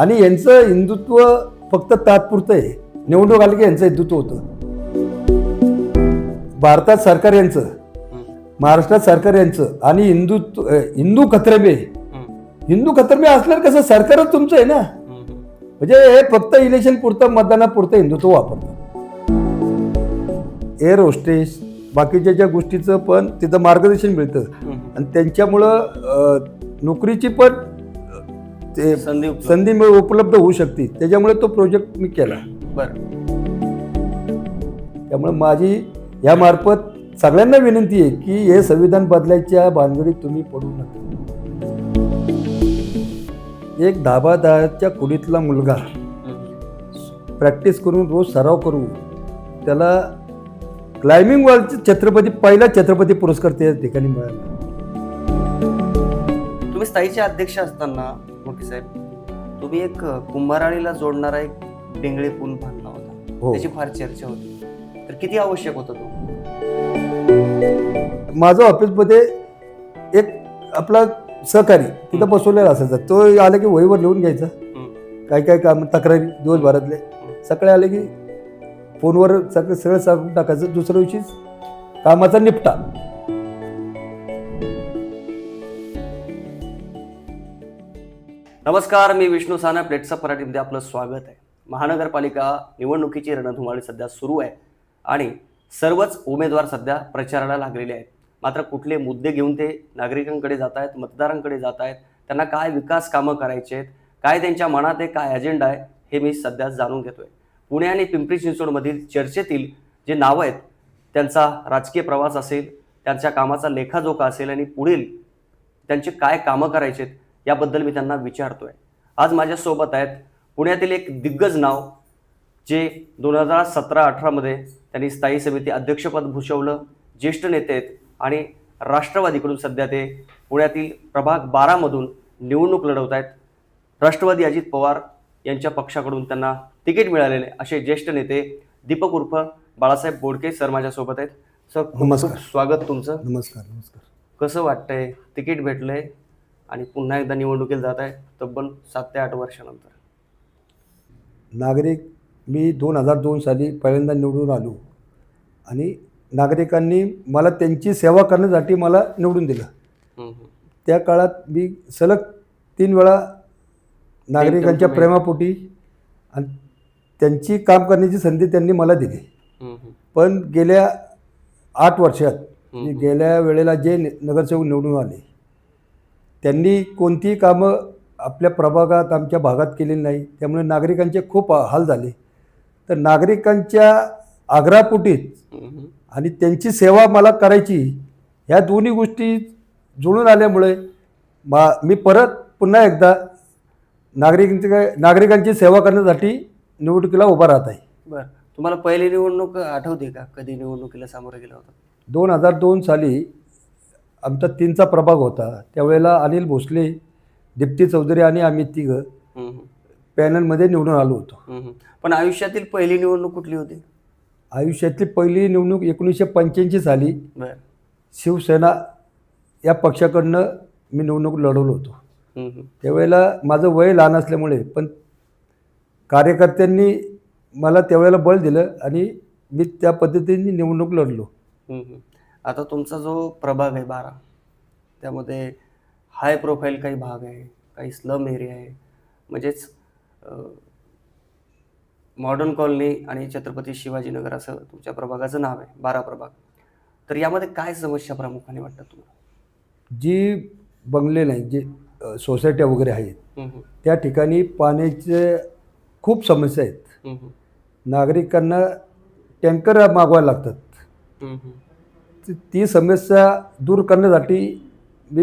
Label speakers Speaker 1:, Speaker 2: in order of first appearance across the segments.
Speaker 1: आणि यांचं हिंदुत्व फक्त तात्पुरतं आहे निवडणूक आली की यांचं हिंदुत्व होतं. भारतात सरकार यांचं महाराष्ट्रात सरकार यांचं आणि हिंदुत्व हिंदू खत्रमे हिंदू खत्रमे असल्यावर कसं सरकारच तुमचं आहे ना? म्हणजे हे फक्त इलेक्शन पुरतं मतदानापुरतं हिंदुत्व वापरतात. एअर होस्टेस बाकीच्या ज्या गोष्टीचं पण तिथं मार्गदर्शन मिळतं. आणि त्यांच्यामुळं नोकरीची पण ते
Speaker 2: संधी उपलब्ध.
Speaker 1: संधी मिळ- उपलब्ध होऊ शकते. त्याच्यामुळे तो प्रोजेक्ट मी केला.
Speaker 2: बरं.
Speaker 1: त्यामुळे माझी या मार्फत सगळ्यांना विनंती आहे की हे संविधान बदलायच्या भानगडीत तुम्ही पडू नका. एक दहा दहाच्या कुडीतला मुलगा प्रॅक्टिस करून रोज सराव करू. त्याला क्लाइम्बिंग वर्ल्ड छत्रपती पहिला छत्रपती पुरस्कार त्या ठिकाणी मिळाला.
Speaker 2: तुम्ही स्थायीचे अध्यक्ष असताना साहेब तुम्ही एक कुंभाराळीला जोडणारा एक डेंगळे पूल बांधला होता.
Speaker 1: हो.
Speaker 2: त्याची फार चर्चा होती. तर किती आवश्यक होता तो?
Speaker 1: माझं ऑफिसमध्ये एक आपला सहकारी तिथं बसवलेला असायचा. तो आला की वहीवर लिहून घ्यायचा. काय काय काम तक्रारी दिवसभरातले. सकाळी आले की फोनवर सगळं सगळं सांगून टाकायचं. दुसऱ्या दिवशीच कामाचा निपटा.
Speaker 2: नमस्कार मी विष्णू साना प्लेटचा पराठीमध्ये आपलं स्वागत आहे. महानगरपालिका निवडणुकीची रणधुमाळी सध्या सुरू आहे आणि सर्वच उमेदवार सध्या प्रचाराला लागलेले आहेत. मात्र कुठले मुद्दे घेऊन ते नागरिकांकडे जात आहेत मतदारांकडे जात आहेत त्यांना काय विकास कामं करायचे आहेत काय त्यांच्या मनात आहे काय अजेंडा आहे हे मी सध्या जाणून घेतोय. पुणे आणि पिंपरी चिंचवडमधील चर्चेतील जे नावं आहेत त्यांचा राजकीय प्रवास असेल त्यांच्या कामाचा लेखाजोखा असेल आणि पुढील त्यांचे काय कामं करायचे आहेत याबद्दल मी त्यांना विचारतोय. आज माझ्यासोबत आहेत पुण्यातील एक दिग्गज नाव जे दोन हजार सतरा अठरामध्ये त्यांनी स्थायी समिती अध्यक्षपद भूषवलं ज्येष्ठ नेते आहेत आणि राष्ट्रवादीकडून सध्या ते पुण्यातील प्रभाग बारामधून निवडणूक लढवत आहेत. राष्ट्रवादी अजित पवार यांच्या पक्षाकडून त्यांना तिकीट मिळालेले असे ज्येष्ठ नेते दीपक उर्फ बाळासाहेब बोडके सर माझ्यासोबत आहेत. सर
Speaker 1: नमस्कार.
Speaker 2: स्वागत तुमचं.
Speaker 1: नमस्कार नमस्कार.
Speaker 2: कसं वाटतंय? तिकीट भेटलंय? आणि पुन्हा एकदा निवडणुकीला जात आहे तब्बल सात ते आठ वर्षानंतर
Speaker 1: नागरिक मी दोन हजार दोन साली पहिल्यांदा निवडून आलो आणि नागरिकांनी मला त्यांची सेवा करण्यासाठी मला निवडून दिलं. त्या काळात मी सलग तीन वेळा नागरिकांच्या प्रेमापोटी आणि त्यांची काम करण्याची संधी त्यांनी मला दिली. पण गेल्या आठ वर्षात. गेल्या वेळेला जे नगरसेवक निवडून आले त्यांनी कोणतीही कामं आपल्या प्रभागात आमच्या भागात केलेली नाही. त्यामुळे नागरिकांचे खूप हाल झाले. तर नागरिकांच्या
Speaker 2: हम्म.
Speaker 1: आणि त्यांची सेवा मला करायची ह्या दोन्ही गोष्टी जुळून आल्यामुळे मा मी परत पुन्हा एकदा नागरिकांची नागरिकांची सेवा करण्यासाठी निवडणुकीला उभा राहत आहे.
Speaker 2: बरं. तुम्हाला पहिली निवडणूक आठवते का? कधी निवडणुकीला सामोरे गेला होता?
Speaker 1: दोन हजार दोन साली आमचा तीनचा प्रभाग होता त्यावेळेला अनिल भोसले दीप्ती चौधरी आणि आम्ही तिघं. पॅनलमध्ये निवडून आलो होतो.
Speaker 2: पण आयुष्यातील पहिली निवडणूक कुठली होती
Speaker 1: आयुष्यातली पहिली निवडणूक एकोणीसशे पंच्याऐंशी साली शिवसेना या पक्षाकडनं मी निवडणूक लढवलो होतो. त्यावेळेला माझं वय लहान असल्यामुळे पण कार्यकर्त्यांनी मला त्यावेळेला बळ दिलं आणि मी त्या पद्धतीने निवडणूक लढलो.
Speaker 2: आता तुमचा जो प्रभाग आहे बारा त्यामध्ये हाय प्रोफाईल काही भाग आहे काही स्लम एरिया आहे म्हणजेच मॉडर्न कॉलनी आणि छत्रपती शिवाजीनगर असं तुमच्या प्रभागाचं नाव आहे बारा प्रभाग तर यामध्ये काय समस्या प्रामुख्याने वाटतात तुम्हाला
Speaker 1: जी बंगले नाही जे सोसायट्या वगैरे आहेत. त्या ठिकाणी पाण्याचे खूप समस्या आहेत. नागरिकांना टँकर मागवायला लागतात. ती- ती समस्या दूर करण्यासाठी मी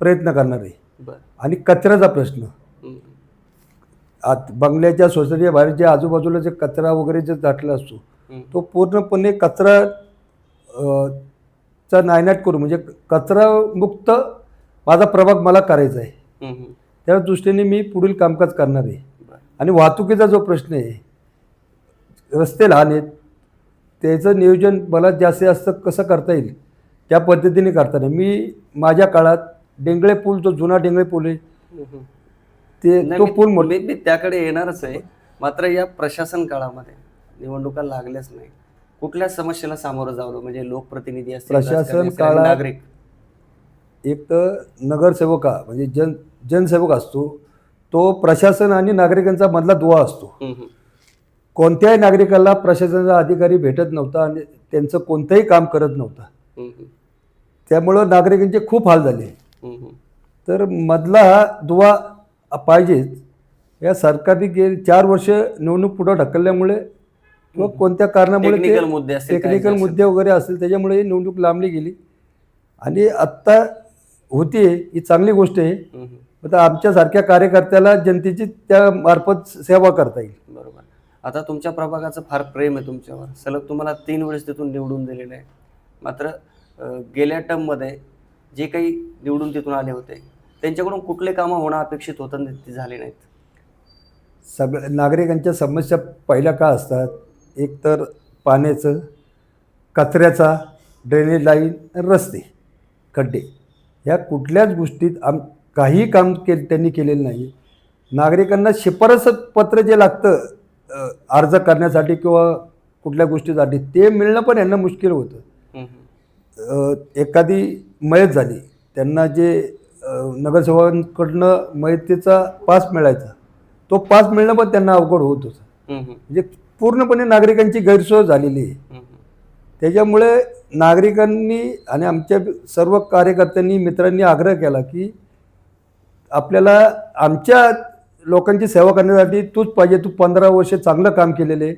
Speaker 1: प्रयत्न करणार आहे. आणि कचऱ्याचा प्रश्न. आत बंगल्याच्या सोसायटीच्या बाहेर जे आजूबाजूला जे कचरा वगैरे जे दाटला असतो. तो पूर्णपणे कचरा चा नायनाट करू म्हणजे कचरामुक्त माझा प्रभाग मला करायचा आहे. त्या दृष्टीने मी पुढील कामकाज करणार आहे. आणि वाहतुकीचा जो प्रश्न आहे रस्ते लहान आहेत त्याचं नियोजन मला जास्तीत जास्त कसं करता येईल त्या पद्धतीने करताना मी माझ्या काळात डेंगळे पूल जो जुना डेंगळे पूल आहे. ते
Speaker 2: नाही,
Speaker 1: तो पूल मोठ
Speaker 2: मी त्याकडे येणारच आहे. मात्र या प्रशासन काळामध्ये निवडणुका लागल्याच नाही. कुठल्या समस्येला सामोरं जावं म्हणजे लोकप्रतिनिधी असतील
Speaker 1: प्रशासन काळात-
Speaker 2: नागरिक.
Speaker 1: एक तर नगरसेवक म्हणजे जन जनसेवक असतो तो प्रशासन आणि नागरिकांचा मधला दुवा असतो. कोणत्याही नागरिकाला प्रशासनाचा अधिकारी भेटत नव्हता आणि त्यांचं कोणतंही काम करत नव्हता. त्यामुळं नागरिकांचे खूप हाल झाले. तर मधला हा दुवा पाहिजेच या सरकारने गेली चार वर्ष निवडणूक पुढं ढकलल्यामुळे किंवा कोणत्या कारणामुळे टेक्निकल मुद्दे वगैरे असतील त्याच्यामुळे ही निवडणूक लांबली गेली. आणि आत्ता होती ही चांगली गोष्ट आहे. आता आमच्यासारख्या कार्यकर्त्याला जनतेची त्या मार्फत सेवा करता येईल.
Speaker 2: बरोबर. आता तुमच्या प्रभागाचं फार प्रेम आहे तुमच्यावर. सलग तुम्हाला तीन वेळेस तिथून निवडून दिलेलं आहे. मात्र गेल्या टर्ममध्ये जे काही निवडून तिथून आले होते त्यांच्याकडून कुठले कामं होणं अपेक्षित होतं ते झाले नाहीत?
Speaker 1: सगळ्या नागरिकांच्या समस्या पहिल्या का असतात? एक तर पाण्याचं कचऱ्याचा ड्रेनेज लाईन रस्ते खड्डे. ह्या कुठल्याच गोष्टीत आम काही काम के त्यांनी केलेलं नाही नागरिकांना शिफारस पत्र जे लागतं अर्ज करण्यासाठी किंवा कुठल्या गोष्टीसाठी ते मिळणं पण यांना मुश्किल होतं एखादी मयत झाली त्यांना जे नगरसेवकांकडनं मयतीचा पास मिळायचा तो पास मिळणं पण त्यांना अवघड होत होतं. म्हणजे पूर्णपणे नागरिकांची गैरसोय झालेली आहे. त्याच्यामुळे नागरिकांनी आणि आमच्या सर्व कार्यकर्त्यांनी मित्रांनी आग्रह केला की आपल्याला आमच्या लोकांची सेवा करण्यासाठी तूच पाहिजे तू पंधरा वर्ष चांगलं काम केलेलं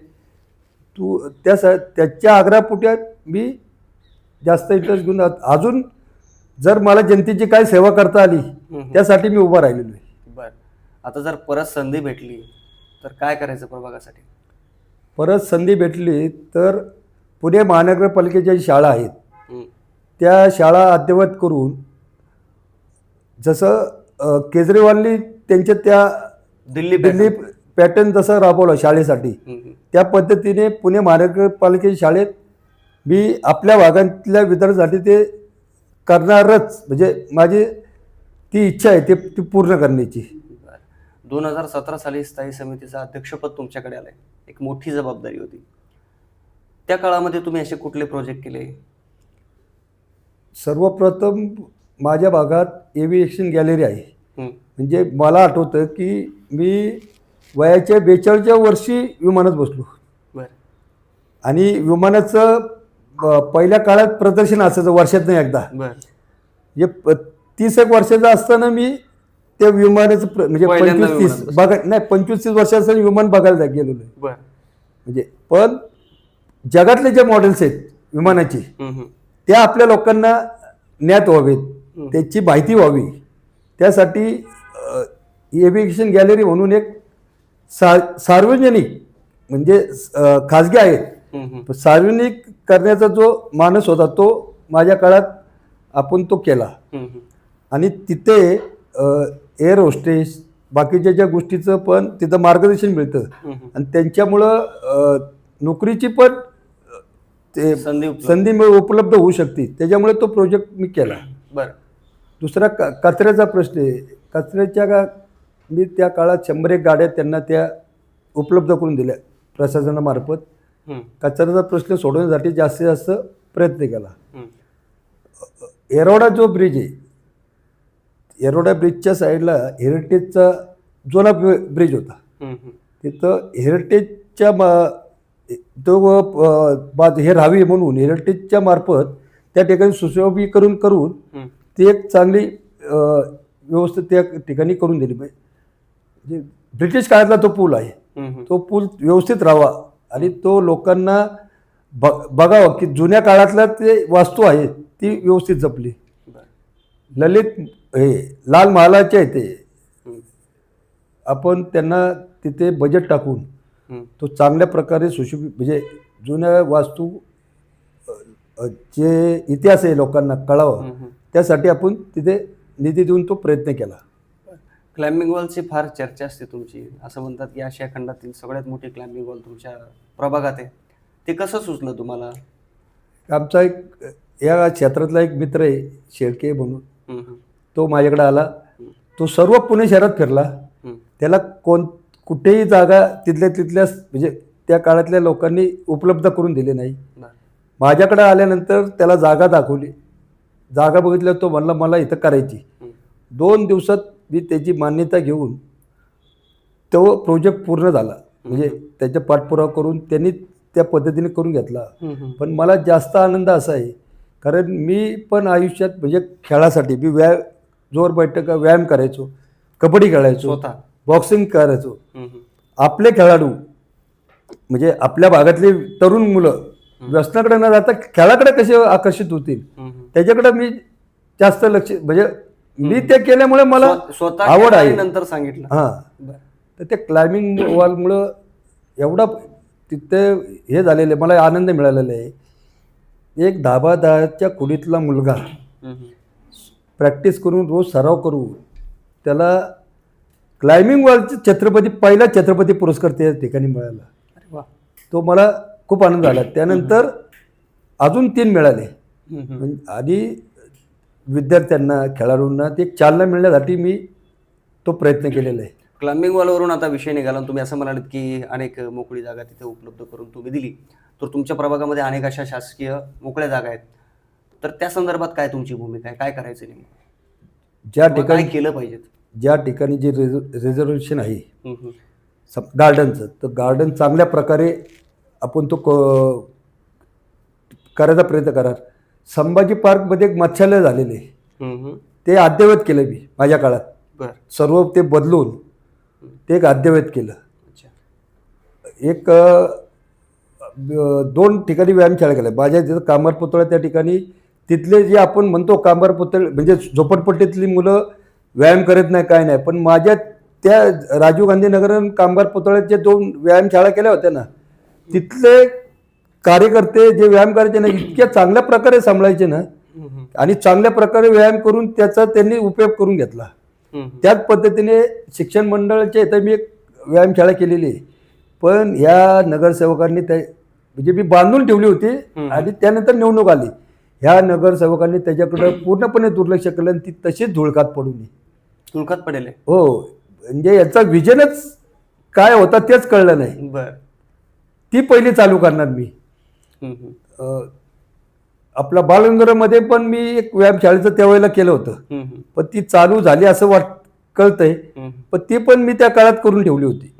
Speaker 1: तू त्या त्याच्या आग्रहापोटी मी जास्त इंटरेस्ट घेऊन अजून जर मला जनतेची काय सेवा करता आली. त्यासाठी मी उभा राहिलेलो आहे.
Speaker 2: बर. आता जर परत संधी भेटली तर काय करायचं प्रभागासाठी?
Speaker 1: परत संधी भेटली तर पुणे महानगरपालिकेच्या शाळा आहेत त्या शाळा अद्ययावत करून जसं केजरीवालनी त्यांच्या त्या
Speaker 2: दिल्ली
Speaker 1: दिल्ली पॅटर्न जसं राबवलं शाळेसाठी. त्या पद्धतीने पुणे महानगरपालिकेच्या शाळेत मी आपल्या भागातल्या विद्यार्थ्यांसाठी ते करणारच. म्हणजे माझी ती इच्छा आहे ते ती पूर्ण करण्याची.
Speaker 2: दोन हजार सतरा साली स्थायी समितीचं अध्यक्षपद तुमच्याकडे आलंय. एक मोठी जबाबदारी होती. त्या काळामध्ये तुम्ही असे कुठले प्रोजेक्ट केले?
Speaker 1: सर्वप्रथम माझ्या भागात एव्हिएशन गॅलरी आहे. म्हणजे मला आठवतं की मी वयाच्या बेचाळीसच्या वर्षी विमानात बसलो. आणि विमानाचं पहिल्या काळात प्रदर्शन असायचं वर्षात नाही एकदा म्हणजे तीस एक वर्षाचं असताना मी त्या विमानाचं म्हणजे पंचवीस तीस बघा नाही पंचवीस तीस वर्षाचं विमान बघायला गेलेलो. म्हणजे पण जगातले जे मॉडेल्स आहेत विमानाचे. त्या आपल्या लोकांना ज्ञात व्हावेत. त्याची माहिती व्हावी. त्यासाठी एव्हिएशन गॅलरी म्हणून एक सा सार्वजनिक म्हणजे खाजगी आहेत सार्वजनिक करण्याचा जो मानस होता तो माझ्या काळात आपण तो केला. आणि तिथे एअर होस्टेस बाकीच्या ज्या गोष्टीचं पण तिथं मार्गदर्शन मिळतं. आणि त्यांच्यामुळं नोकरीची पण ते
Speaker 2: संधी.
Speaker 1: संधी उपलब्ध होऊ शकते. त्याच्यामुळे तो प्रोजेक्ट मी केला.
Speaker 2: बर.
Speaker 1: दुसरा क कचऱ्याचा प्रश्न आहे कचऱ्याच्या का मी त्या काळात शंभर एक गाड्या त्यांना त्या उपलब्ध करून दिल्या प्रशासनामार्फत कचऱ्याचा प्रश्न सोडवण्यासाठी जास्तीत जास्त प्रयत्न केला. एरोडा जो ब्रिज आहे एरोडा ब्रिजच्या साईडला हेरिटेजचा जुना ब्रि- ब्रिज होता. तिथं हेरिटेजच्या मा तो हे राहावी म्हणून हेरिटेजच्या मार्फत त्या ठिकाणी सुशोभीकरण करून. ती एक चांगली अ, व्यवस्था त्या ठिकाणी करून दिली पाहिजे म्हणजे ब्रिटिश काळातला तो पूल आहे. तो पूल व्यवस्थित राहावा आणि तो लोकांना ब बघावं की जुन्या काळातल्या ते वास्तू आहे ती व्यवस्थित जपली ललित हे लाल महालाचे आहे ते आपण त्यांना तिथे बजेट टाकून. तो चांगल्या प्रकारे सुशोभित म्हणजे जुन्या वास्तू जे इतिहास आहे लोकांना कळावं. त्यासाठी आपण तिथे निधी देऊन तो प्रयत्न केला.
Speaker 2: क्लाइम्बिंग वॉलची फार चर्चा असते तुमची. असं म्हणतात की आशिया खंडातील सगळ्यात मोठी क्लाइम्बिंग वॉल तुमच्या प्रभागात आहे. ते कसं सुचलं तुम्हाला?
Speaker 1: आमचा एक या क्षेत्रातला एक मित्र आहे शेळके म्हणून. तो माझ्याकडे आला. तो सर्व पुणे शहरात फिरला. त्याला कोण कुठेही जागा तिथल्या तिथल्याच म्हणजे त्या काळातल्या लोकांनी उपलब्ध करून दिली नाही. माझ्याकडे आल्यानंतर त्याला जागा दाखवली. जागा बघितल्यावर तो म्हणला मला इथं करायची. दोन दिवसात मी त्याची मान्यता घेऊन तो प्रोजेक्ट पूर्ण झाला म्हणजे त्याचा पाठपुरावा करून त्यांनी त्या पद्धतीने करून घेतला. पण मला जास्त आनंद असा आहे कारण मी पण आयुष्यात म्हणजे खेळासाठी मी व्यायाम जोर बैठक व्यायाम करायचो कबड्डी खेळायचो बॉक्सिंग करायचो. आपले खेळाडू म्हणजे आपल्या भागातली तरुण मुलं व्यसनाकडे न जाता खेळाकडे कसे आकर्षित होतील. त्याच्याकडे मी जास्त लक्ष म्हणजे मी ते केल्यामुळे मला
Speaker 2: स्व- स्वतः
Speaker 1: आवड आहे.
Speaker 2: नंतर सांगितलं
Speaker 1: हां. तर ते क्लाइम्बिंग वॉलमुळं एवढा तिथे हे झालेलं आहे मला आनंद मिळालेला आहे एक दहा दहाच्या खोलीतला मुलगा. प्रॅक्टिस करून रोज सराव करून त्याला क्लाइम्बिंग वॉलचे छत्रपती पहिला छत्रपती पुरस्कार त्या ठिकाणी मिळाला तो मला खूप आनंद झाला. त्यानंतर अजून तीन मिळाले आणि विद्यार्थ्यांना खेळाडूंना ते एक चालना मिळण्यासाठी मी तो प्रयत्न केलेला आहे.
Speaker 2: क्लाइम्बिंग वॉलवरून आता विषय निघाला. तुम्ही असं म्हणालात की अनेक मोकळी जागा तिथे उपलब्ध करून तुम्ही दिली. तर तुमच्या प्रभागामध्ये अनेक अशा शासकीय मोकळ्या जागा आहेत. तर त्या संदर्भात काय तुमची भूमिका आहे? काय करायचं नेमकं?
Speaker 1: ज्या ठिकाणी
Speaker 2: केलं पाहिजे
Speaker 1: ज्या ठिकाणी जे रिझ रिझर्वेशन आहे गार्डनचं तर गार्डन चांगल्या प्रकारे आपण तो क करायचा प्रयत्न करा संभाजी पार्कमध्ये एक मत्स्यालय झालेले. ते अद्ययावत केलं मी माझ्या काळात. सर्व ते बदलून ते एक अद्ययावत केलं.
Speaker 2: अच्छा.
Speaker 1: एक दोन ठिकाणी व्यायामशाळा केल्या. माझ्या तिथं कांबार पुतळा त्या ठिकाणी तिथले जे आपण म्हणतो कांबार पुतळे म्हणजे झोपडपट्टीतली मुलं व्यायाम करत नाही काय नाही. पण माझ्या त्या राजीव गांधी नगर कांबार पुतळ्यात दोन व्यायामशाळा केल्या होत्या ना तिथले कार्यकर्ते जे व्यायाम करायचे ना इतक्या चांगल्या प्रकारे सांभाळायचे ना. आणि चांगल्या प्रकारे व्यायाम करून त्याचा त्यांनी उपयोग करून घेतला. त्याच पद्धतीने शिक्षण मंडळाच्या इथं मी एक व्यायामशाळा केलेली आहे पण ह्या नगरसेवकांनी त्या म्हणजे मी बांधून ठेवली होती. आणि त्यानंतर निवडणूक आली ह्या नगरसेवकांनी त्याच्याकडं पूर्णपणे दुर्लक्ष केलं आणि ती तशीच धुळकात पडून आहे.
Speaker 2: तुळकात पडेल
Speaker 1: हो म्हणजे याचा विजनच काय होता तेच कळलं नाही
Speaker 2: बर
Speaker 1: ती पहिली चालू करणार मी. आपला बालगंधरमध्ये पण मी एक व्यायामशाळेचं त्यावेळेला केलं होतं. पण ती चालू झाली असं वाट कळतंय. पण ती पण मी त्या काळात करून ठेवली होती.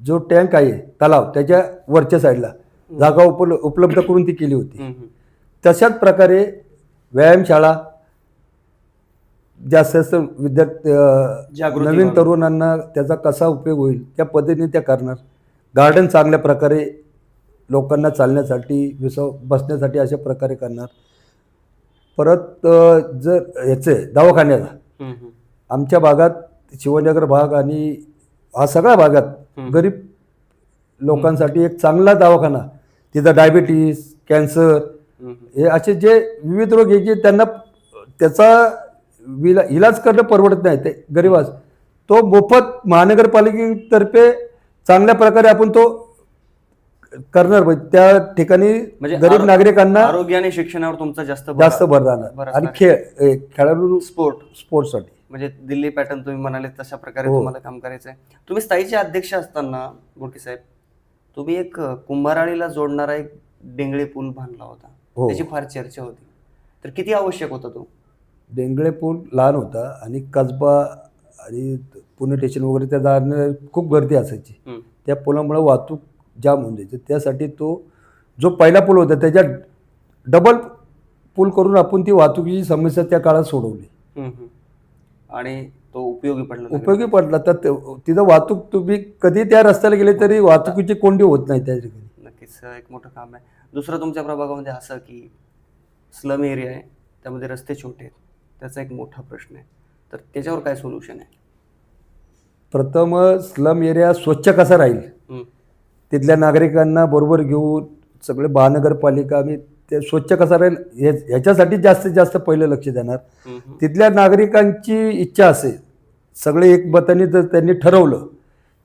Speaker 1: जो टँक आहे तलाव त्याच्या वरच्या साईडला जागा उपल उपलब्ध करून ती केली होती. तशाच प्रकारे व्यायामशाळा जास्त जास्त विद्यार्थी नवीन. तरुणांना त्याचा कसा उपयोग होईल त्या पद्धतीने त्या करणार. गार्डन चांगल्या प्रकारे लोकांना चालण्यासाठी विसव बसण्यासाठी अशा प्रकारे करणार परत जर ह्याचे दवाखान्याचा
Speaker 2: हं, हं.
Speaker 1: आमच्या भागात शिवनगर भाग आणि हा सगळ्या भागात
Speaker 2: हं.
Speaker 1: गरीब लोकांसाठी एक चांगला दवाखाना तिथं डायबिटीस कॅन्सर
Speaker 2: हं, हं.
Speaker 1: हे असे जे विविध रोग आहे जे त्यांना त्याचा विला इलाज करणं परवडत नाही ते गरीबास तो मोफत महानगरपालिकेतर्फे चांगल्या प्रकारे आपण तो करणार पाहिजे त्या ठिकाणी
Speaker 2: म्हणजे
Speaker 1: गरीब
Speaker 2: आरो-
Speaker 1: नागरिकांना
Speaker 2: आरोग्य आणि शिक्षणावर तुमचा जास्त भर
Speaker 1: जास्त. भर राहणार आणि. खेळ ए, खेळाडू
Speaker 2: स्पोर्ट
Speaker 1: स्पोर्ट्ससाठी
Speaker 2: म्हणजे दिल्ली पॅटर्न तुम्ही म्हणाले तशा प्रकारे
Speaker 1: हो.
Speaker 2: तुम्हाला काम करायचं आहे तुम्ही स्थायीचे अध्यक्ष असताना गोटी साहेब तुम्ही एक अ, कुंभाराळीला जोडणारा एक डेंगळे पूल बांधला होता
Speaker 1: हो.
Speaker 2: त्याची फार चर्चा होती तर किती आवश्यक होता तो
Speaker 1: डेंगळे पूल लहान होता आणि कसबा आणि पुणे स्टेशन वगैरे त्या जाणं खूप गर्दी असायची.
Speaker 2: हं.
Speaker 1: त्या पुलामुळे वाहतूक जाम होऊन जायची. त्यासाठी तो जो पहिला पूल होता त्याच्यात डबल पूल करून आपण ती वाहतुकीची समस्या त्या काळात सोडवली.
Speaker 2: हं, हं. आणि तो उपयोगी पडला.
Speaker 1: उपयोगी पडला. तर तिथं वाहतूक तुम्ही कधी त्या रस्त्याला गेले तरी वाहतुकीची कोंडी होत नाही त्या ठिकाणी.
Speaker 2: नक्कीच एक मोठं काम आहे. दुसरं तुमच्या प्रभागामध्ये असं की स्लम एरिया आहे त्यामध्ये रस्ते छोटे आहेत. त्याचा एक मोठा प्रश्न आहे. तर त्याच्यावर काय सोल्युशन आहे?
Speaker 1: प्रथम स्लम एरिया स्वच्छ कसा राहील? तिथल्या नागरिकांना बरोबर घेऊन सगळे महानगरपालिका आम्ही ते स्वच्छ कसा राहील? ह्याच्यासाठी जास्तीत जास्त पहिलं लक्ष देणार. तिथल्या नागरिकांची इच्छा असेल सगळे एकमताने जर त्यांनी ठरवलं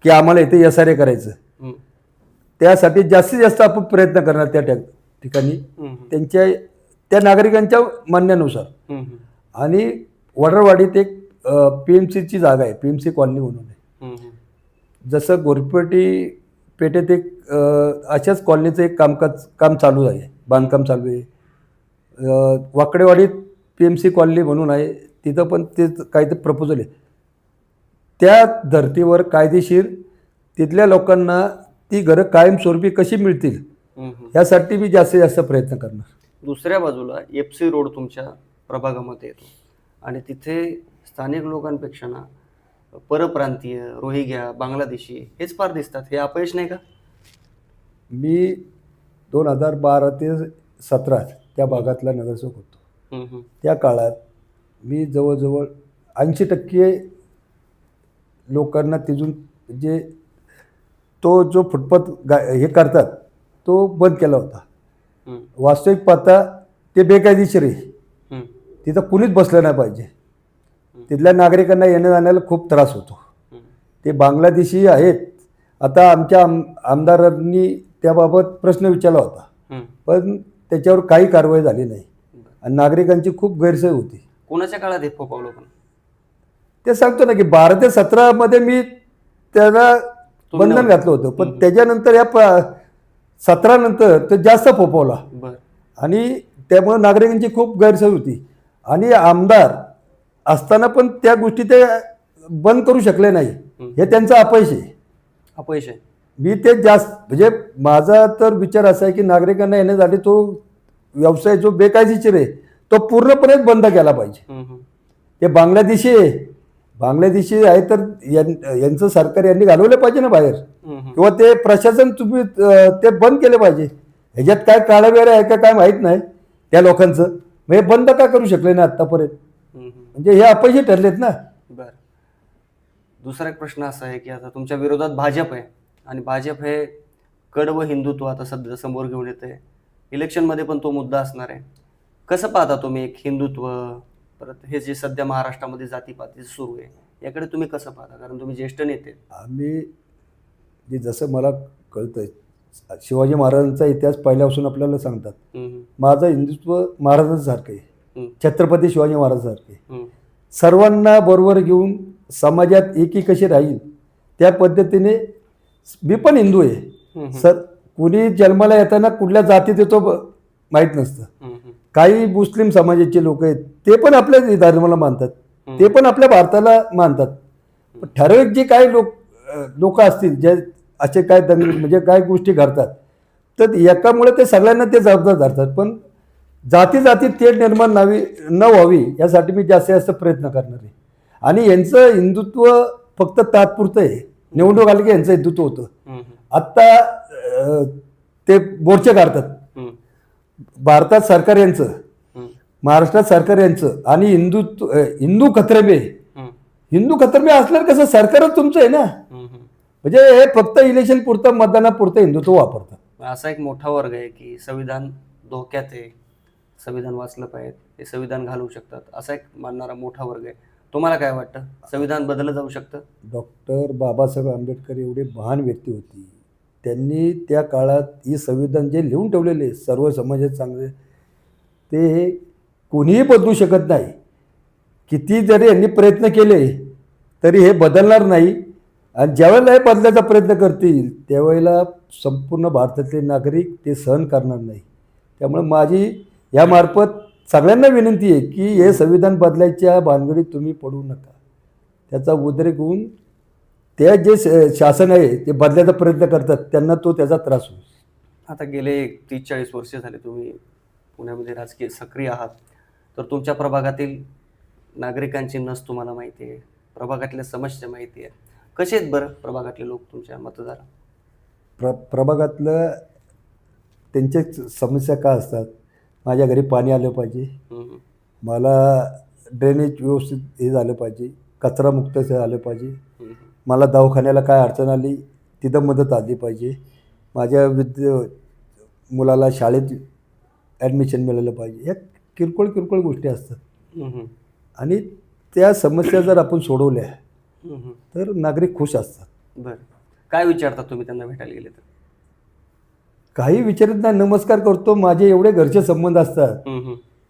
Speaker 1: की आम्हाला इथे एस आर ए करायचं त्यासाठी जास्तीत जास्त आपण प्रयत्न करणार त्या ठिक- ठिकाणी. त्यांच्या त्या नागरिकांच्या म्हणण्यानुसार
Speaker 2: हं.
Speaker 1: आणि वडरवाडीत एक पी एम सीची जागा आहे पी एम सी कॉलनी म्हणून आहे. जसं गोरपेटी पेठेत एक अशाच कॉलनीचं एक कामकाज काम चालू आहे बांधकाम चालू आहे. वाकडेवाडीत पी एम सी कॉलनी म्हणून आहे तिथं पण ते काहीतरी प्रपोजल आहे. त्या धर्तीवर कायदेशीर तिथल्या लोकांना ती घरं कायमस्वरूपी कशी मिळतील. यासाठी मी जास्तीत जास्त प्रयत्न करणार.
Speaker 2: दुसऱ्या बाजूला एफ सी रोड तुमच्या प्रभागामध्ये येतो. आणि तिथे स्थानिक लोकांपेक्षा ना परप्रांतीय रोहिंग्या बांगलादेशी हेच फार दिसतात. हे अपयश नाही का?
Speaker 1: मी दोन हजार बारा ते सतरा त्या भागातला नगरसेवक होतो. त्या काळात मी जवळजवळ ऐंशी टक्के लोकांना तिथून जे तो जो फुटपाथ गा हे करतात तो बंद केला होता. वास्तविक पाहता ते बेकायदेशीर आहे. तिथं कुणीच बसलं नाही पाहिजे. तिथल्या नागरिकांना येण्या जाण्याला खूप त्रास होतो. ते बांगलादेशी आहेत. आता आमच्या आम आमदारांनी त्याबाबत प्रश्न विचारला होता. पण त्याच्यावर काही कारवाई झाली नाही. आणि नागरिकांची खूप गैरसोय होती.
Speaker 2: कोणाच्या काळात हे फोपावलं पण
Speaker 1: ते सांगतो ना की बारा ते सतरामध्ये मी त्याला बंधन. घातलं होतं. पण त्याच्यानंतर या प सतरा नंतर तो जास्त फोपवला आणि त्यामुळे नागरिकांची खूप गैरसोय होती. आणि आमदार असताना पण त्या गोष्टी ते बंद करू शकले नाही. हे त्यांचं अपयश आहे.
Speaker 2: अपयश आहे.
Speaker 1: मी ते जास्त म्हणजे माझा तर विचार असा आहे की नागरिकांना येण्यासाठी तो व्यवसाय जो बेकायदेशीर आहे तो पूर्णपणे बंद केला पाहिजे. ते बांगलादेशी आहे. बांगलादेशी आहे तर यां- यांचं सरकार यांनी घालवलं पाहिजे ना बाहेर. किंवा ते प्रशासन तुम्ही ते बंद केले पाहिजे. ह्याच्यात काय काळं वेळ आहे का काय माहीत नाही त्या लोकांचं. मग हे बंद का करू शकले नाही आत्तापर्यंत. म्हणजे हे अपयशी ठरलेत ना.
Speaker 2: बर. दुसरा एक प्रश्न असा आहे की आता तुमच्या विरोधात भाजप आहे आणि भाजप हे कडवं हिंदुत्व आता सध्या समोर घेऊन येते इलेक्शनमध्ये पण तो मुद्दा असणार आहे. कसं पाहता तुम्ही एक हिंदुत्व परत हे जे सध्या महाराष्ट्रामध्ये जातीपाती सुरू आहे याकडे तुम्ही कसं पाहता? कारण तुम्ही ज्येष्ठ नेते.
Speaker 1: आम्ही जे जसं मला कळतं शिवाजी महाराजांचा इतिहास पहिल्यापासून आपल्याला सांगतात. माझं हिंदुत्व महाराजांसारखं आहे. छत्रपती शिवाजी महाराजांसारखे. सर्वांना बरोबर घेऊन समाजात एकी कशी राहील त्या पद्धतीने मी पण हिंदू आहे. सर कुणी जन्माला येताना कुठल्या जातीत येतो माहीत नसतं. काही मुस्लिम समाजाचे लोक आहेत ते पण आपल्या धर्माला मानतात. ते पण आपल्या भारताला मानतात. ठराविक जे काही लोक लोक असतील जे असे काय दंग म्हणजे काय गोष्टी घडतात तर एकामुळे ते सगळ्यांना ते जबाबदार धरतात. पण जाती जातीत ते निर्माण नावी न व्हावी यासाठी मी जास्तीत जास्त प्रयत्न करणार आहे. आणि यांचं हिंदुत्व फक्त तात्पुरतं आहे. निवडणूक आली की यांचं हिंदुत्व होतं. आत्ता ते मोर्चे काढतात. भारतात सरकार यांचं महाराष्ट्रात सरकार यांचं आणि हिंदुत्व हिंदू खत्रमे.
Speaker 2: हम्म,
Speaker 1: हिंदू खत्रमे असल्यावर कसं सरकारच तुमचं आहे ना. म्हणजे हे फक्त इलेक्शन पुरतं मतदानापुरतं हिंदुत्व वापरतात.
Speaker 2: असा एक मोठा वर्ग आहे की संविधान धोक्यात आहे. संविधान वाचलं पाहिजे हे संविधान घालवू शकतात. असा एक मानणारा मोठा वर्ग आहे. तुम्हाला काय वाटतं? संविधान बदललं जाऊ शकतं?
Speaker 1: डॉक्टर बाबासाहेब आंबेडकर एवढे महान व्यक्ती होती. त्यांनी त्या काळात ही संविधान जे लिहून ठेवलेले सर्व समाजात चांगले ते कोणीही बदलू शकत नाही. किती जरी यांनी प्रयत्न केले तरी हे बदलणार नाही. आणि ज्यावेळेला हे बदलायचा प्रयत्न करतील त्यावेळेला संपूर्ण भारतातले नागरिक ते सहन करणार नाही. त्यामुळे माझी यामार्फत सगळ्यांना विनंती आहे की हे संविधान बदलायच्या भानगडीत तुम्ही पडू नका. त्याचा उद्रेक होऊन ते जे श- शासन आहे ते बदलायचा प्रयत्न करतात त्यांना तो त्याचा त्रास होईल.
Speaker 2: आता गेले तीस चाळीस वर्ष झाले तुम्ही पुण्यामध्ये राजकीय सक्रिय आहात. तर तुमच्या प्रभागातील नागरिकांची नस तुम्हाला माहिती आहे. प्रभागातल्या समस्या माहिती आहे. कसे आहेत बरं प्रभागातले लोक तुमच्या मतदार
Speaker 1: प्र प्रभागातलं त्यांच्या समस्या काय असतात? माझ्या घरी पाणी आलं पाहिजे. मला ड्रेनेज व्यवस्थित हे झालं पाहिजे. कचरामुक्त झालं पाहिजे. मला दवाखान्याला काय अडचण आली तिथं मदत आली पाहिजे. माझ्या विद्य मुलाला शाळेत ॲडमिशन मिळालं पाहिजे. ह्या किरकोळ किरकोळ गोष्टी असतात. आणि त्या समस्या जर आपण सोडवल्या. तर नागरिक खुश असतात.
Speaker 2: बरं. काय विचारता तुम्ही त्यांना भेटायला गेले तर?
Speaker 1: काही विचारत नाही नमस्कार करतो माझे एवढे घरचे संबंध असतात.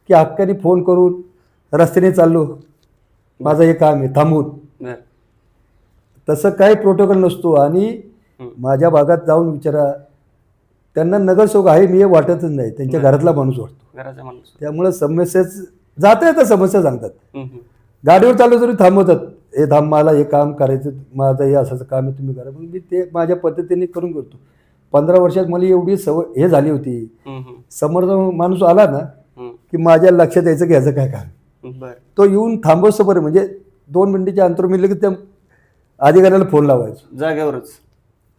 Speaker 1: की हक्काने फोन करून रस्त्याने चाललो. माझं हे काम आहे थांबून. तसं काही प्रोटोकॉल नसतो आणि. माझ्या भागात जाऊन विचारा. त्यांना नगरसेवक आहे मी हे वाटतच नाही. त्यांच्या घरातला माणूस वाटतो. त्यामुळे समस्याच जाता येतं समस्या सांगतात. गाडीवर चाललो तरी थांबवतात. हे थांब मला हे काम करायचं माझं हे असं काम आहे तुम्ही करा. मग मी ते माझ्या पद्धतीने करून करतो. पंधरा वर्षात मला एवढी सवय हे झाली होती. समोरचा माणूस आला ना. की माझ्या लक्षात यायचं की ह्याचं काय काम तो येऊन थांबवतो बरं म्हणजे दोन मिनिटाच्या अंतर मी लगेच त्या अधिकाऱ्याला फोन लावायचो.
Speaker 2: जागेवरच.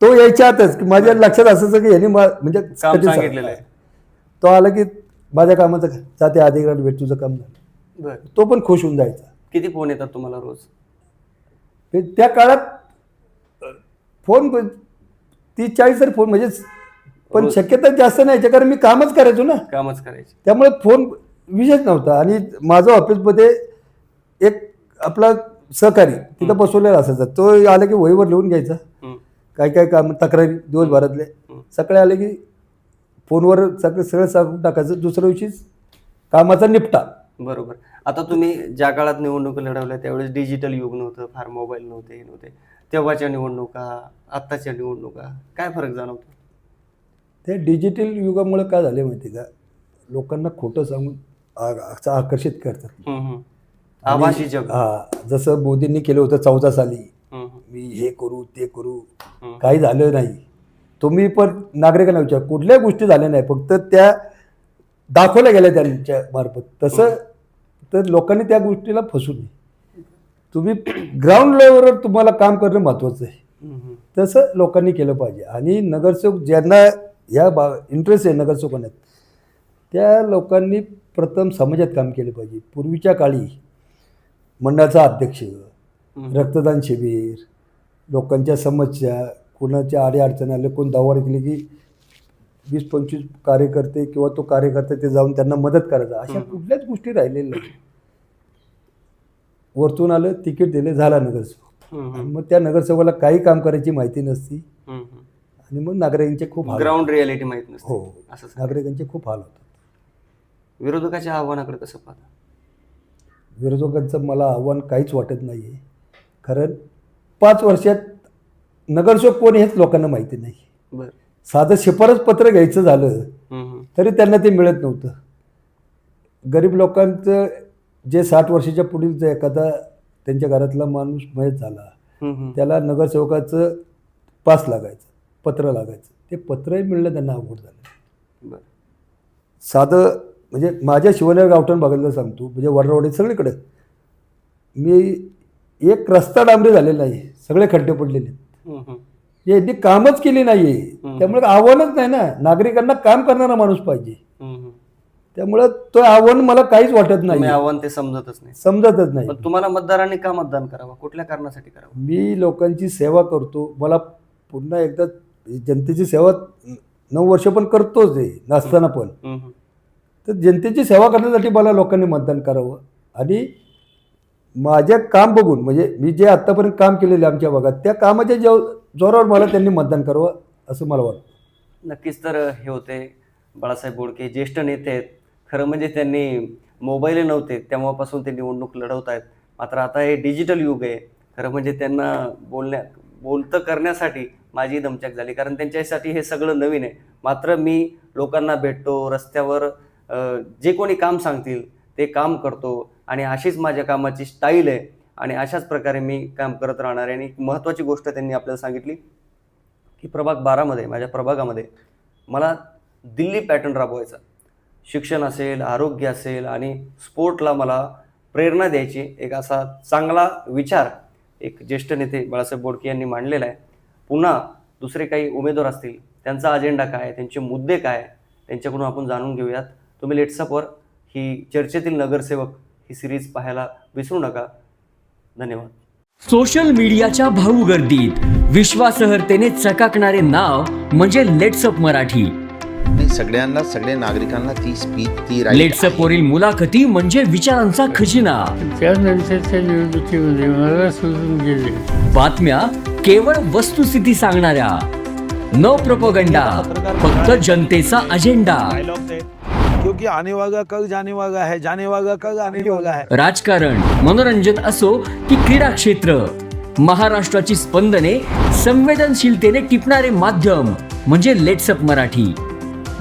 Speaker 1: तो यायच्या आतच की माझ्या लक्षात असायचं की यांनी मा- म्हणजे
Speaker 2: सांगितलेलं आहे.
Speaker 1: तो आला की माझ्या कामाचं काय? जा त्या अधिकाऱ्याला भेट तुझं काम झालं.
Speaker 2: बर.
Speaker 1: तो पण खुश होऊन जायचा.
Speaker 2: किती फोन येतात तुम्हाला रोज?
Speaker 1: त्या काळात फोन तीस चाळीस तरी फोन म्हणजे पण शक्यता जास्त नाही कारण मी कामच करायचो ना.
Speaker 2: कामच करायचे.
Speaker 1: त्यामुळे फोन विषयच नव्हता. आणि माझं ऑफिसमध्ये एक आपला सहकारी तिथं बसवलेला असायचा. तो आला की वहीवर लिहून घ्यायचा.
Speaker 2: हम्म.
Speaker 1: काय काय काम तक्रारी दिवसभरातले.
Speaker 2: हं.
Speaker 1: सकाळी आले की फोनवर सगळं सगळं सांगून टाकायचं. दुसऱ्या दिवशीच कामाचा निपटा.
Speaker 2: बरोबर. आता तुम्ही ज्या काळात निवडणुका लढवल्या त्यावेळेस डिजिटल युग नव्हतं फार मोबाईल नव्हते हे नव्हते. तेव्हाच्या निवडणुका आत्ताच्या निवडणुका काय फरक जाणवतो?
Speaker 1: ते डिजिटल युगामुळे काय झाले माहिती का? लोकांना खोटं सांगून आ- आकर्षित करतात.
Speaker 2: हम्म, हम्म. आभासी जग.
Speaker 1: हा जसं मोदींनी केलं होतं चौदा साली.
Speaker 2: हम्म, हम्म.
Speaker 1: मी हे करू ते करू
Speaker 2: हम्म.
Speaker 1: काही झालं नाही. तुम्ही पण नागरिकांना विचार कुठल्याही गोष्टी झाल्या नाही फक्त त्या दाखवल्या गेल्या त्यांच्या मार्फत. तसं तर लोकांनी त्या गोष्टीला फसू नये. तुम्ही ग्राउंड लेवलवर तुम्हाला काम करणं महत्त्वाचं आहे. तसं लोकांनी केलं पाहिजे. आणि नगरसेवक ज्यांना या बा इंटरेस्ट आहे नगरसेवकांना त्या लोकांनी प्रथम समाजात काम केलं पाहिजे. पूर्वीच्या काळी मंडळाचा अध्यक्ष. रक्तदान शिबिर लोकांच्या समस्या कुणाच्या आडे अडचणी आले कोण दावा केली की वीस पंचवीस कार्यकर्ते किंवा तो कार्यकर्ता ते जाऊन त्यांना मदत करायचा. अशा कुठल्याच गोष्टी राहिलेल्या नाही. वरतून आलं तिकीट दिले झाला नगरसेवक. मग त्या नगरसेवकाला काही काम करायची माहिती नसती. आणि मग नागरिकांचे खूप
Speaker 2: ग्राउंड रियालिटी माहीत नसते.
Speaker 1: हो
Speaker 2: असं.
Speaker 1: नागरिकांचे खूप हाल होतात
Speaker 2: विरोधकाच्या आव्हानाकडे कसं पाहता?
Speaker 1: विरोधकांचं मला आव्हान काहीच वाटत नाही आहे कारण पाच वर्षात नगरसेवक कोण हेच लोकांना माहिती नाही.
Speaker 2: बर.
Speaker 1: साधं शिफारस पत्र घ्यायचं झालं. तरी त्यांना ते मिळत नव्हतं. गरीब लोकांचं जे साठ वर्षाच्या पुढील जर एखादा त्यांच्या घरातला माणूस मयत झाला. त्याला नगरसेवकाचं पास लागायचं पत्र लागायचं ते पत्रही मिळणं त्यांना अवघड झालं साधं म्हणजे माझ्या शिवनेर गावठण भागातलं सांगतो म्हणजे वडरावडी सगळीकडे मी एक रस्ता डांबरी झालेला आहे सगळे खड्डे पडलेले आहेत. यांनी कामच केली नाही. त्यामुळे आव्हानच नाही ना नागरिकांना काम करणारा माणूस पाहिजे. त्यामुळं तो आव्हान मला काहीच वाटत
Speaker 2: तुम्ही
Speaker 1: नाही
Speaker 2: आव्हान ते समजतच नाही.
Speaker 1: समजतच नाही.
Speaker 2: पण तुम्हाला मतदारांनी का मतदान करावं? कुठल्या कारणासाठी करावं?
Speaker 1: मी लोकांची सेवा करतो. मला पुन्हा एकदा जनतेची सेवा नऊ वर्ष पण करतोच आहे नसताना पण.
Speaker 2: हम्म.
Speaker 1: तर जनतेची सेवा करण्यासाठी मला लोकांनी मतदान करावं. आणि माझ्या काम बघून म्हणजे मी जे आत्तापर्यंत काम केलेले आमच्या भागात त्या कामाच्या जो जोरावर मला त्यांनी मतदान करावं असं मला वाटतं.
Speaker 2: नक्कीच तर हे होते बाळासाहेब बोडके ज्येष्ठ नेते आहेत. खरं म्हणजे त्यांनी मोबाईल नव्हते तेव्हापासून ते निवडणूक लढवत आहेत मात्र आता हे डिजिटल युग आहे. खरं म्हणजे त्यांना बोलण्या बोलतं करण्यासाठी माझी दमचक झाली. कारण त्यांच्यासाठी हे सगळं नवीन आहे. मात्र मी लोकांना भेटतो रस्त्यावर जे कोणी काम सांगतील ते काम करतो. आणि अशीच माझ्या कामाची स्टाईल आहे. आणि अशाच प्रकारे मी काम करत राहणार आहे. आणि एक महत्त्वाची गोष्ट त्यांनी आपल्याला सांगितली की प्रभाग बारामध्ये माझ्या प्रभागामध्ये मला दिल्ली पॅटर्न राबवायचा. शिक्षण असेल आरोग्य असेल आणि स्पोर्टला मला प्रेरणा द्यायची एक असा चांगला विचार एक ज्येष्ठ नेते बाळासाहेब बोडके यांनी मांडलेला आहे. पुन्हा दुसरे काही उमेदवार असतील त्यांचा अजेंडा काय त्यांचे मुद्दे काय त्यांच्याकडून आपण जाणून घेऊयात. तुम्ही लेट्सअपवर ही चर्चेतील नगरसेवक ही सिरीज पाहायला विसरू नका. धन्यवाद.
Speaker 3: सोशल मीडियाच्या भाऊ गर्दीत विश्वासार्हतेने चकाकणारे नाव म्हणजे लेट्सअप मराठी.
Speaker 4: नाही सगळ्यांना सगळ्या नागरिकांना ती स्पीच ती
Speaker 3: लेट्सअप. वरील मुलाखती म्हणजे विचारांचा खजिना.
Speaker 5: त्यानंतरच्या निवडणुकीमध्ये मला सोडून गेले.
Speaker 3: बातम्या केवळ वस्तुस्थिती सांगणाऱ्या. न प्रपोगंडा फक्त जनतेचा अजेंडा
Speaker 6: क्योंकि आने वाला कल जाने वाला है जाने वाला कल आने वाला है.
Speaker 3: राजकारण मनोरंजन असो की क्रीडा क्षेत्र. महाराष्ट्राची स्पंदने संवेदनशीलतेने टिपणारे माध्यम म्हणजे लेट्सअप मराठी.